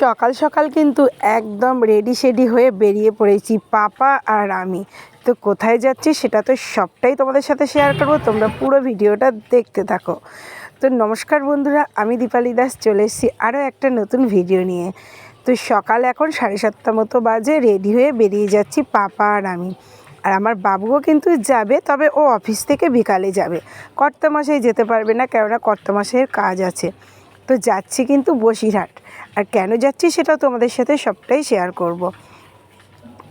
সকাল সকাল কিন্তু একদম রেডি শেডি হয়ে বেরিয়ে পড়েছি পাপা আর আমি। তো কোথায় যাচ্ছি সেটা তো সবটাই তোমাদের সাথে শেয়ার করব, তোমরা পুরো ভিডিওটা দেখতে থাকো। তো নমস্কার বন্ধুরা, আমি দীপালি দাস, চলে এসেছি আরও একটা নতুন ভিডিও নিয়ে। তো সকাল এখন সাড়ে সাতটা মতো বাজে রেডি হয়ে বেরিয়ে যাচ্ছি পাপা আর আমি। আর আমার বাবুও কিন্তু যাবে, তবে ও অফিস থেকে বিকালে যাবে। কর্তামশাই যেতে পারবে না, কেননা কর্তামশাইয়ের কাজ আছে। তো যাচ্ছি কিন্তু বসিরহাট। আর কেন যাচ্ছি সেটাও তোমাদের সাথে সবটাই শেয়ার করব।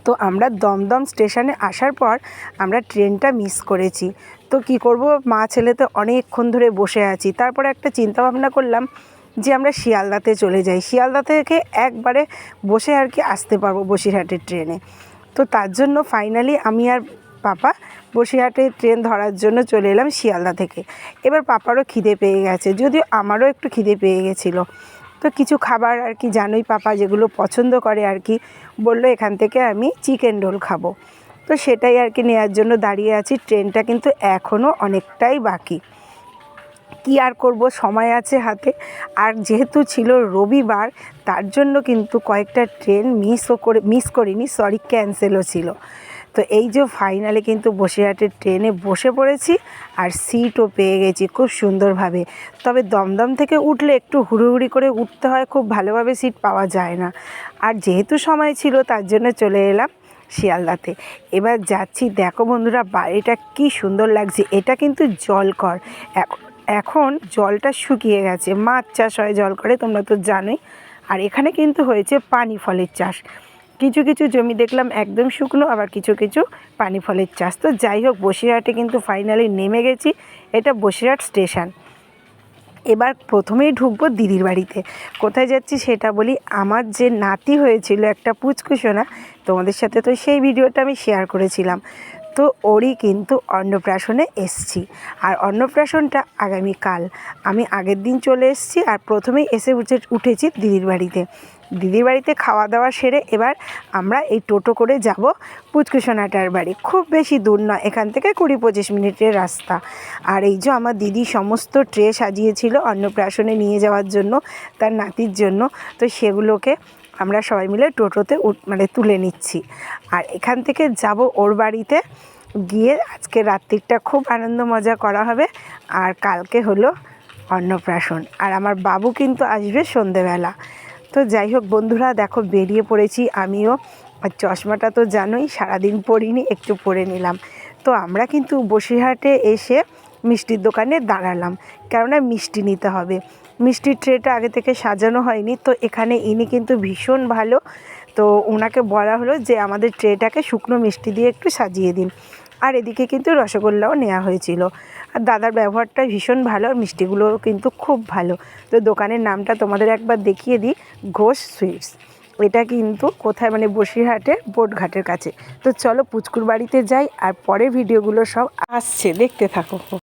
তো আমরা দমদম স্টেশনে আসার পর আমরা ট্রেনটা মিস করেছি। তো কি করব? মা ছেলে তো অনেকক্ষণ ধরে বসে আছি। তারপরে একটা চিন্তা ভাবনা করলাম যে আমরা শিয়ালদাতে চলে যাই। শিয়ালদা থেকে একবারে বসে আর কি আসতে পারব বসিরহাটের ট্রেনে। তো তার জন্য ফাইনালি আমি আর পাপা বসিরহাটে ট্রেন ধরার জন্য চলে এলাম শিয়ালদা থেকে। এবার পাপারও খিদে পেয়ে গেছে। যদিও আমারও একটু খিদে পেয়ে গেছিল। তো কিছু খাবার আর কি জানোই পাপা যেগুলো পছন্দ করে আর কি, বলল এখান থেকে আমি চিকেন রোল খাব। তো সেটাই আর কি নেওয়ার জন্য দাঁড়িয়ে আছি, ট্রেনটা কিন্তু এখনও অনেকটাই বাকি। কি আর করব, সময় আছে হাতে। আর যেহেতু ছিল রবিবার, তার জন্য কিন্তু কয়েকটা ট্রেন মিসও করে মিস করিনি সরি ক্যান্সেলও ছিল। তো এই যে ফাইনালে কিন্তু বসিরহাটের ট্রেনে বসে পড়েছি আর সিটও পেয়ে গেছি খুব সুন্দরভাবে। তবে দমদম থেকে উঠলে একটু হুড়ুহুড়ি করে উঠতে হয়, খুব ভালোভাবে সিট পাওয়া যায় না। আর যেহেতু সময় ছিল, তার জন্য চলে এলাম শিয়ালদাতে। এবার যাচ্ছি, দেখো বন্ধুরা, বাড়িটা কি সুন্দর লাগছে। এটা কিন্তু জলকর। এখন এখন জলটা শুকিয়ে গেছে। মাছ চাষ হয় জল করে তোমরা তো জানোই। আর এখানে কিন্তু হয়েছে পানি ফলের চাষ। কিছু কিছু জমি দেখলাম একদম শুকনো, আবার কিছু কিছু পানি ফলের চাষ। তো যাই হোক, বসিরহাটে কিন্তু ফাইনালি নেমে গেছি। এটা বসিরহাট স্টেশন এবার প্রথমেই ঢুকবো দিদির বাড়িতে। কোথায় যাচ্ছি সেটা বলি, আমার যে নাতি হয়েছিল একটা পুচকুসোনা তোমাদের সাথে তো সেই ভিডিওটা আমি শেয়ার করেছিলাম। তো ওরই কিন্তু অন্নপ্রাশনে এসছি। আর অন্নপ্রাশনটা আগামীকাল। আমি আগের দিন চলে এসেছি আর প্রথমেই এসে উঠে উঠেছি দিদির বাড়িতে। দিদির বাড়িতে খাওয়া দাওয়া সেরে এবার আমরা এই টোটো করে যাব পুচকুসোনাটার বাড়ি। খুব বেশি দূর নয়, এখান থেকে কুড়ি পঁচিশ মিনিটের রাস্তা। আর এই যে আমার দিদি সমস্ত ট্রে সাজিয়েছিল অন্নপ্রাশনে নিয়ে যাওয়ার জন্য, তার নাতির জন্য, তো সেগুলোকে আমরা সবাই মিলে টোটোতে মানে তুলে নিচ্ছি। আর এখান থেকে যাব ওর বাড়িতে, গিয়ে আজকে রাত্রিটা খুব আনন্দ মজা করা হবে, আর কালকে হলো অন্নপ্রাশন। আর আমার বাবু কিন্তু আসবে সন্ধেবেলা। তো যাই হোক বন্ধুরা, দেখো বেরিয়ে পড়েছি আমিও। আর চশমাটা তো জানোই, সারাদিন পরিনি, একটু পরে নিলাম। তো আমরা কিন্তু বসিরহাটে এসে মিষ্টির দোকানে দাঁড়ালাম, কেননা মিষ্টি নিতে হবে। মিষ্টির ট্রেটা আগে থেকে সাজানো হয়নি, তো এখানে ইনি কিন্তু ভীষণ ভালো। তো ওনাকে বলা হলো যে আমাদের ট্রেটাকে শুকনো মিষ্টি দিয়ে একটু সাজিয়ে দিন। আর এদিকে কিন্তু রসগোল্লাও নেওয়া হয়েছিল। আর দাদার ব্যবহারটা ভীষণ ভালো আর মিষ্টিগুলোও কিন্তু খুব ভালো। তো দোকানের নামটা তোমাদের একবার দেখিয়ে দিই, ঘোষ সুইটস। এটা কিন্তু কোথায়? মানে বসিরহাটে, বোটঘাটের কাছে। তো চলো পুচকুর বাড়িতে যাই আর পরের ভিডিওগুলো সব আসছে, দেখতে থাকো।